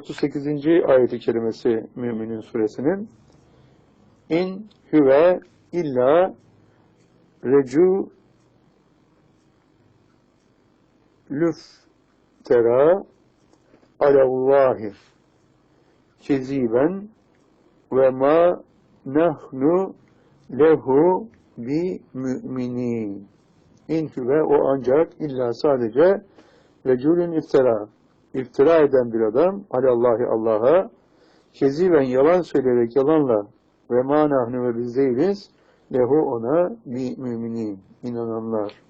38. ayeti kerimesi Müminin suresinin İn hüve illa recu lüftera alallahi keziben ve ma nahnu lehu bi müminin. İn hüve o ancak illa sadece reculün iftira. İftira eden bir adam alallahi Allah'a keziben yalan söyleyerek yalanla ve ma nahnu ve biz değiliz lehu ona bi müminin. inananlar.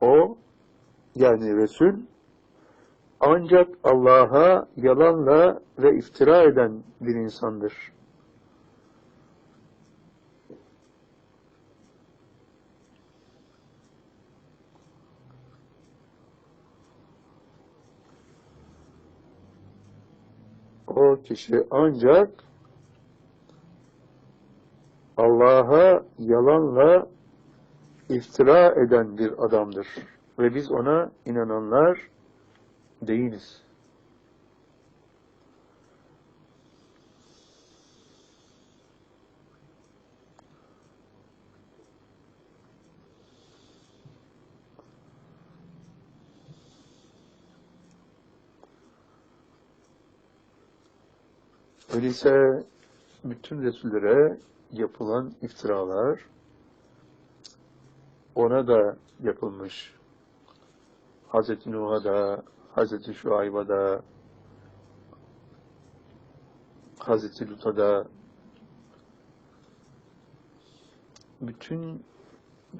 O yani Resul ancak Allah'a yalanla ve iftira eden bir insandır. O kişi ancak Allah'a yalanla iftira eden bir adamdır. Ve biz ona inananlar değiliz. Öyleyse bütün Resullere yapılan iftiralar ona da yapılmış. Hz. Nuh'a da, Hz. Şuayb'a da, Hz. Lut'a da bütün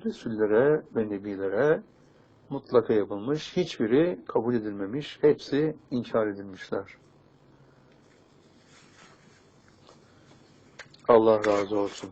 Resullere ve Nebilere mutlaka yapılmış. Hiçbiri kabul edilmemiş. Hepsi inkar edilmişler. Allah razı olsun.